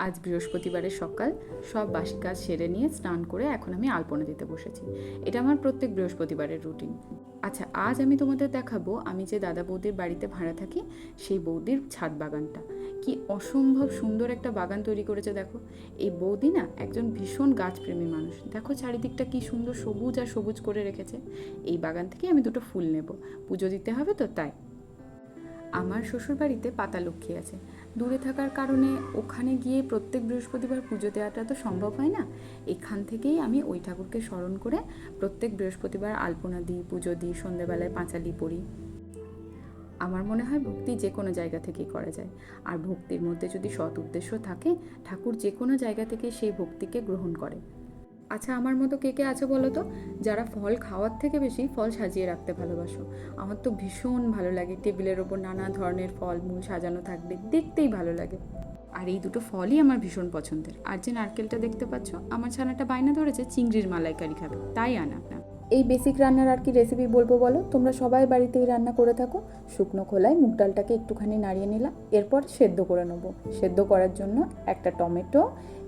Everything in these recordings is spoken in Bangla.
আজ বৃহস্পতিবারের সকাল। সব বাসি কাজ সেরে নিয়ে স্নান করে এখন আমি আলপনা দিতে বসেছি। এটা আমার প্রত্যেক বৃহস্পতিবারের রুটিন। আচ্ছা আজ আমি তোমাদের দেখাবো আমি যে দাদা বৌদির বাড়িতে ভাড়া থাকি, সেই বৌদির ছাদ বাগানটা। কি অসম্ভব সুন্দর একটা বাগান তৈরি করেছে দেখো। এই বৌদি না একজন ভীষণ গাছপ্রেমী মানুষ। দেখো চারিদিকটা কি সুন্দর সবুজ আর সবুজ করে রেখেছে। এই বাগান থেকে আমি দুটো ফুল নেব। পুজো দিতে হবে তো, তাই। আমার শ্বশুরবাড়িতে পাতা লক্ষ্মী আছে। দূরে থাকার কারণে ওখানে গিয়ে প্রত্যেক বৃহস্পতিবার পুজো দেওয়াটা তো সম্ভব হয় না। এখান থেকেই আমি ওই ঠাকুরকে স্মরণ করে প্রত্যেক বৃহস্পতিবার আলপনা দিই, পুজো দিই, সন্ধেবেলায় পাঁচালি পড়ি। আমার মনে হয় ভক্তি যে কোনো জায়গা থেকেই করা যায়। আর ভক্তির মধ্যে যদি সৎ উদ্দেশ্য থাকে, ঠাকুর যে কোনো জায়গা থেকে সেই ভক্তিকে গ্রহণ করে। আচ্ছা আমার মতো কে কে আছে বলো তো? যারা ফল খাওয়ার থেকে বেশি ফল সাজিয়ে রাখতে ভালোবাসো। আমার তো ভীষণ ভালো লাগে। টেবিলের ওপর নানা ধরনের ফল মূল সাজানো থাকবে, দেখতেই ভালো লাগে। আর এই দুটো ফলই আমার ভীষণ পছন্দের। আর যে নারকেলটা দেখতে পাচ্ছ, আমার ছানাটা বায়না ধরেছে চিংড়ির মালাইকারি খাবে। তাই আনা। এই বেসিক রান্নার আর কি রেসিপি বলব বলো? তোমরা সবাই বাড়িতেই রান্না করে থাকো। শুকনো খোলায় মুগ ডালটাকে একটুখানি নাড়িয়ে নিলাম। এরপর সেদ্ধ করে নেব। সেদ্ধ করার জন্য একটা টমেটো,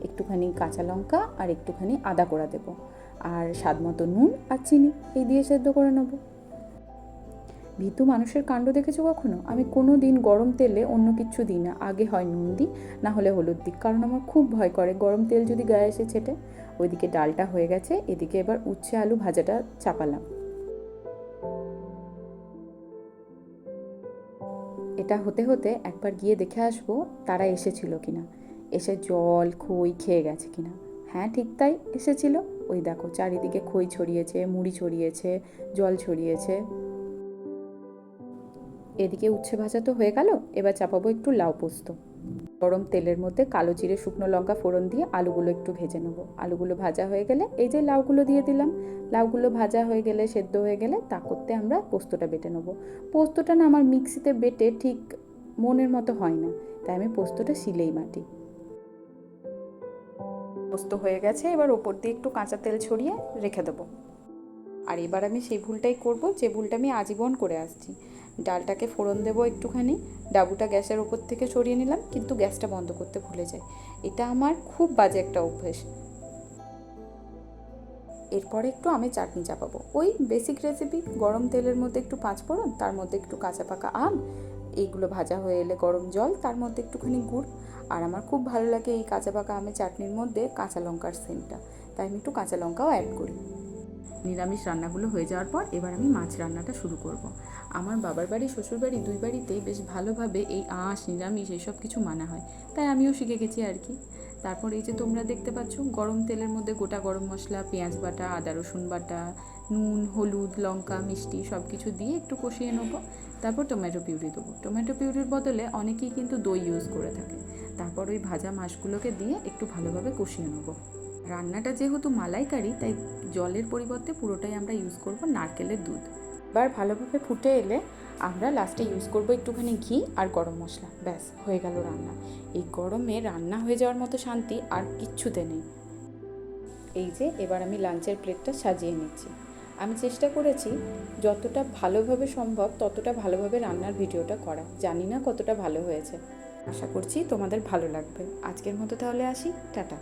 একটুখানি কাঁচা লঙ্কা আর একটুখানি আদা করে দেবো। আর স্বাদ মতো নুন আর চিনি এই দিয়ে সেদ্ধ করে নেব। ভীতু মানুষের কাণ্ড দেখেছ কখনো? আমি কোনো দিন গরম তেলে অন্য কিছু দিই না। আগে হয় নুন দিই, না হলে হলুদ দিই। কারণ আমার খুব ভয় করে। গরম তেল যদি গায়ে এসে ছেটে, ওইদিকে ডালটা হয়ে গেছে, এদিকে এবার উচ্ছে আলু ভাজাটা চাপালাম। এটা হতে হতে একবার গিয়ে দেখে আসব তারা এসেছিল কিনা। এসে জল, খই খেয়ে গেছে কিনা। হ্যাঁ ঠিক তাই এসেছিল। ওই দেখো, চারিদিকে খই ছড়িয়েছে, মুড়ি ছড়িয়েছে, জল ছড়িয়েছে। এদিকে উচ্ছে ভাজা তো হয়ে গেল, এবার চাপাবো একটু লাউ পোস্ত। গরম তেলের মধ্যে কালো জিরে, শুকনো লঙ্কা ফোড়ন দিয়ে আলুগুলো একটু ভেজে নেব। আলুগুলো ভাজা হয়ে গেলে এই যে লাউগুলো দিয়ে দিলাম, লাউগুলো ভাজা হয়ে গেলে, সেদ্ধ হয়ে গেলে তা করতে আমরা পোস্তটা বেটে নেব। পোস্তটা না আমার মিক্সিতে বেটে ঠিক মনের মতো হয় না, তাই আমি পোস্তটা শিলেই মাটি পোস্ত হয়ে গেছে, এবার ওপর দিয়ে একটু কাঁচা তেল ছড়িয়ে রেখে দেবো। আর এবার আমি সেই ভুলটাই করব, যে ভুলটা আমি আজীবন করে আসছি। ডালটাকে ফোড়ন দেবো একটুখানি। ডাবুটা গ্যাসের ওপর থেকে সরিয়ে নিলাম, কিন্তু গ্যাসটা বন্ধ করতে ভুলে যাই। এটা আমার খুব বাজে একটা অভ্যেস। এরপরে একটু আমি চাটনি চাপাবো। ওই বেসিক রেসিপি গরম তেলের মধ্যে একটু পাঁচ ফোড়ন, তার মধ্যে একটু কাঁচা পাকা আম, এইগুলো ভাজা হয়ে এলে গরম জল, তার মধ্যে একটুখানি গুড়। আর আমার খুব ভালো লাগে এই কাঁচা পাকা আমের চাটনির মধ্যে কাঁচা লঙ্কার সেন্টটা তাই আমি একটু কাঁচা লঙ্কাও অ্যাড করি। নিরামিষ রান্নাগুলো হয়ে যাওয়ার পর এবার আমি মাছ রান্নাটা শুরু করব। আমার বাবার বাড়ি, শ্বশুর বাড়ি দুই বাড়িতেই বেশ ভালোভাবে এই আঁশ, নিরামিষ এইসব কিছু মানা হয়। তাই আমিও শিখে গেছি আর কি। তারপর এই যে তোমরা দেখতে পাচ্ছ, গরম তেলের মধ্যে গোটা গরম মশলা, পেঁয়াজ বাটা, আদা, রসুন বাটা, নুন, হলুদ, লঙ্কা, মিষ্টি সব কিছু দিয়ে একটু কষিয়ে নেব। তারপর টমেটো পিউরি দেবো। টমেটো পিউরির বদলে অনেকেই কিন্তু দই ইউজ করে থাকে। তারপর ওই ভাজা মাছগুলোকে দিয়ে একটু ভালোভাবে কষিয়ে নেব। রান্নাটা যেহেতু মালাইকারি, তাই জলের পরিবর্তে পুরোটাই আমরা ইউজ করব নারকেলের দুধ। এবার ভালোভাবে ফুটে এলে আমরা লাস্টে ইউজ করব একটুখানি ঘি আর গরম মশলা। ব্যাস, হয়ে গেল রান্না। এই গরমে রান্না হয়ে যাওয়ার মতো শান্তি আর কিচ্ছুতে নেই। এই যে, এবার আমি লাঞ্চের প্লেটটা সাজিয়ে নিচ্ছি। আমি চেষ্টা করেছি যতটা ভালোভাবে সম্ভব, ততটা ভালোভাবে রান্নার ভিডিওটা করা। জানি না কতটা ভালো হয়েছে। আশা করছি তোমাদের ভালো লাগবে। আজকের মতো তাহলে আসি। টাটা।